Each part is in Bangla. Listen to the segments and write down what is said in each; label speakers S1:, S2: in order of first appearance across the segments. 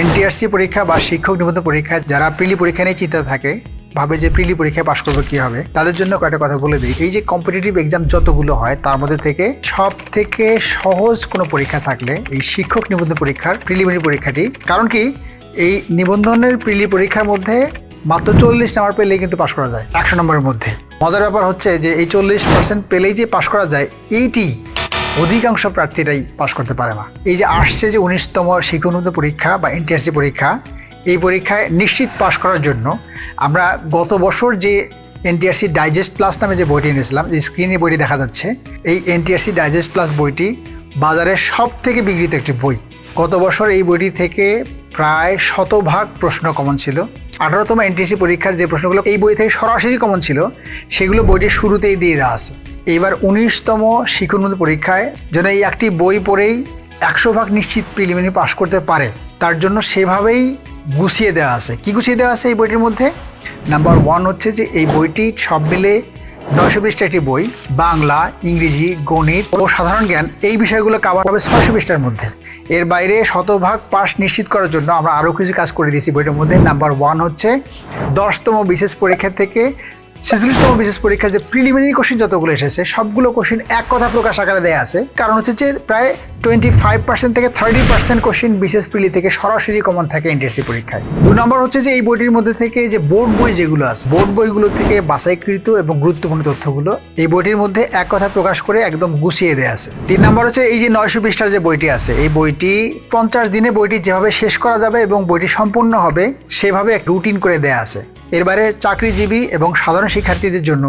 S1: এনটিআরসি পরীক্ষা বা শিক্ষক নিবন্ধন পরীক্ষা, যারা প্রিলি পরীক্ষা নিয়ে চিন্তা থাকে, ভাবে যে প্রিলি পরীক্ষায় পাশ করব কি হবে, তাদের জন্য কয়েকটা কথা বলে দিই। এই যে কম্পিটিটিভ এক্সাম যতগুলো হয়, তার মধ্যে থেকে সব থেকে সহজ কোনো পরীক্ষা থাকলে এই শিক্ষক নিবন্ধন পরীক্ষার প্রিলিমিনারি পরীক্ষাটি। কারণ কি? এই নিবন্ধনের প্রিলি পরীক্ষার মধ্যে মাত্র চল্লিশ নাম্বার পেলেই কিন্তু পাশ করা যায়, একশো নম্বরের মধ্যে। মজার ব্যাপার হচ্ছে যে এই চল্লিশ পার্সেন্ট পেলেই যে পাশ করা যায়, এইটি অধিকাংশ প্রার্থীরাই পাশ করতে পারে না। এই যে আসছে যে উনিশতম শিক্ষানুত পরীক্ষা বা এনটিআরসি পরীক্ষা, এই পরীক্ষায় নিশ্চিত পাশ করার জন্য আমরা গত বছর যে এনটিআরসি ডাইজেস্ট প্লাস নামে যে বইটি এনেছিলাম, যে স্ক্রিনে বইটি দেখা যাচ্ছে, এই এনটিআরসি ডাইজেস্ট প্লাস বইটি বাজারে সব থেকে বিক্রিত একটি বই। গত বছর এই বইটি থেকে প্রায় শতভাগ প্রশ্ন কমন ছিল। আঠারোতম এনটিএসসি পরীক্ষার যে প্রশ্নগুলো, এই বই থেকে সরাসরি কমন ছিল, সেগুলো বইটির শুরুতেই দিয়ে দেওয়া আছে। এবার উনিশতম শিক্ষানন্দ পরীক্ষায় যেন এই একটি বই পড়েই একশো ভাগ নিশ্চিত প্রিলিমিনারি পাশ করতে পারে, তার জন্য সেভাবেই গুছিয়ে দেওয়া আছে। কি গুছিয়ে দেওয়া আছে এই বইটির মধ্যে? নাম্বার ওয়ান হচ্ছে যে এই বইটি সব মিলে নয়শো পৃষ্ঠা একটি বই, বাংলা, ইংরেজি, গণিত ও সাধারণ জ্ঞান, এই বিষয়গুলো কাভার হবে ছয়শো পৃষ্ঠার মধ্যে। এর বাইরে শতভাগ পাশ নিশ্চিত করার জন্য আমরা আরও কিছু কাজ করে দিয়েছি বইটার মধ্যে। নাম্বার ওয়ান হচ্ছে দশতম বিশেষ পরীক্ষা থেকে ছেচল্লিশতম বিশেষ পরীক্ষার যে প্রিলিমিনারি কোশ্চিন যতগুলো এসেছে, সবগুলো কোশ্চিন এক কথা প্রকাশ আকারে দেয়া আছে। কারণ হচ্ছে যে প্রায় টোয়েন্টি ফাইভ পার্সেন্ট থেকে থার্টি পার্সেন্ট কোশ্চিন বিশেষ প্রিলি থেকে সরাসরি কমন থাকে এনটিএসসি পরীক্ষায়। দু নম্বর হচ্ছে যে এই বইটির মধ্যে থেকে যে বোর্ড বই যেগুলো আছে, বোর্ড বইগুলো থেকে বাছাইকৃত এবং গুরুত্বপূর্ণ তথ্যগুলো এই বইটির মধ্যে এক কথা প্রকাশ করে একদম গুছিয়ে দেয়া আছে। তিন নম্বর হচ্ছে এই যে নয়শো পৃষ্ঠার যে বইটি আছে, এই বইটি পঞ্চাশ দিনে বইটি যেভাবে শেষ করা যাবে এবং বইটি সম্পূর্ণ হবে, সেভাবে এক রুটিন করে দেয়া আছে। এর বাইরে চাকরিজীবী এবং সাধারণ শিক্ষার্থীদের জন্য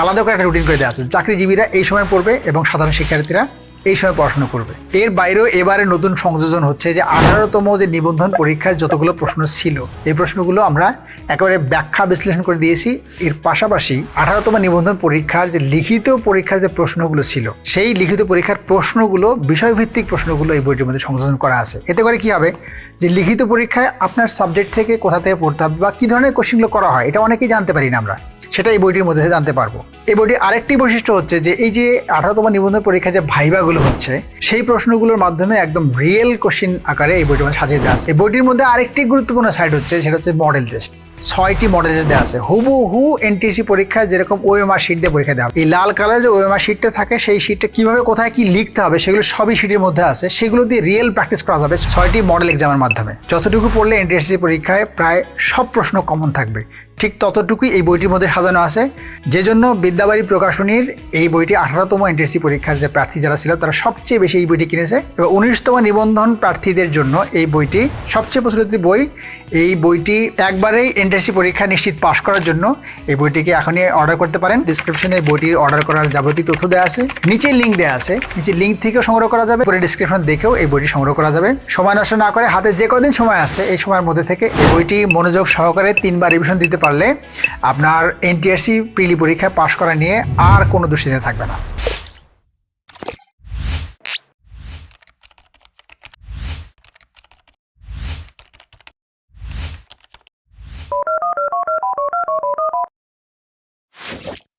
S1: আলাদা করে একটা রুটিন করে দেওয়া আছে। চাকরিজীবীরা এই সময় পড়বে এবং সাধারণ শিক্ষার্থীরা এই সময় পড়াশোনা করবে। এর বাইরেও এবারে নতুন সংযোজন হচ্ছে যে আঠারোতম যে নিবন্ধন পরীক্ষার যতগুলো প্রশ্ন ছিল, এই প্রশ্নগুলো আমরা একেবারে ব্যাখ্যা বিশ্লেষণ করে দিয়েছি। এর পাশাপাশি আঠারোতম নিবন্ধন পরীক্ষার যে লিখিত পরীক্ষার যে প্রশ্নগুলো ছিল, সেই লিখিত পরীক্ষার প্রশ্নগুলো বিষয়ভিত্তিক প্রশ্নগুলো এই বইটির মধ্যে সংযোজন করা আছে। এতে করে কি হবে? যে লিখিত পরীক্ষায় আপনার সাবজেক্ট থেকে কোথা থেকে পড়তে হবে বা কী ধরনের কোশ্চেনগুলো করা হয়, এটা অনেকেই জানতে পারি না আমরা। সেটা এই বইটির মধ্যে জানতে পারব। এই বইটি আরেকটি বৈশিষ্ট্য হচ্ছে যে, এই যে আঠারোতম নিবন্ধন পরীক্ষা যে ভাইবাগুলো হচ্ছে, সেই প্রশ্নগুলোর মাধ্যমে একদম রিয়েল কোশ্চিন আকারে এই বইটি সাজিয়ে দেওয়া আছে। এই বইটির মধ্যে আরেকটি গুরুত্বপূর্ণ সাইড হচ্ছে, সেটা হচ্ছে মডেল টেস্ট ছয়টি মডেল দেওয়া আছে। হুবু হু এনটিসি পরীক্ষায় যেরকম ওএমআর শিট দিয়ে পরীক্ষা দেওয়া। এই লাল কালার যে ওএমআর শিটটা থাকে, সেই শিটটা কীভাবে, কোথায় কি লিখতে হবে, সেগুলো সবই শিটের মধ্যে আছে। সেগুলো দিয়ে রিয়েল প্র্যাকটিস করা হবে ছয়টি মডেল এক্সামের মাধ্যমে। যতটুকু পড়লে এনটিএসসি পরীক্ষায় প্রায় সব প্রশ্ন কমন থাকবে। ঠিক ততটুকুই এই বইটির মধ্যে সাজানো আছে। যে জন্য বিদ্যাবাড়ি প্রকাশনীর এই বইটি আঠারোতম এনটিএসসি পরীক্ষার যে প্রার্থী যারা ছিল, তারা সবচেয়ে বেশি এই বইটি কিনেছে এবং উনিশতম নিবন্ধন প্রার্থীদের জন্য এই বইটি সবচেয়ে প্রচলিত বই। এই বইটি একবারেই এনটিএসসি পরীক্ষা নিশ্চিত পাশ করার জন্য এই বইটিকে এখনই অর্ডার করতে পারেন। ডিসক্রিপশনে বইটির অর্ডার করার যাবতীয় তথ্য দেওয়া আছে। নিচে লিঙ্ক দেওয়া আছে। নিচে লিঙ্ক থেকেও সংগ্রহ করা যাবে। পরে ডিসক্রিপশন দেখেও এই বইটি সংগ্রহ করা যাবে। সময় নষ্ট না করে হাতে যে কদিন সময় আছে, এই সময়ের মধ্যে থেকে এই বইটি মনোযোগ সহকারে তিনবার রিভিশন দিতে পারলে আপনার এনটিআরসি প্রিলি পরীক্ষায় পাশ করা নিয়ে আর কোনো দুশ্চিন্তা থাকবে না।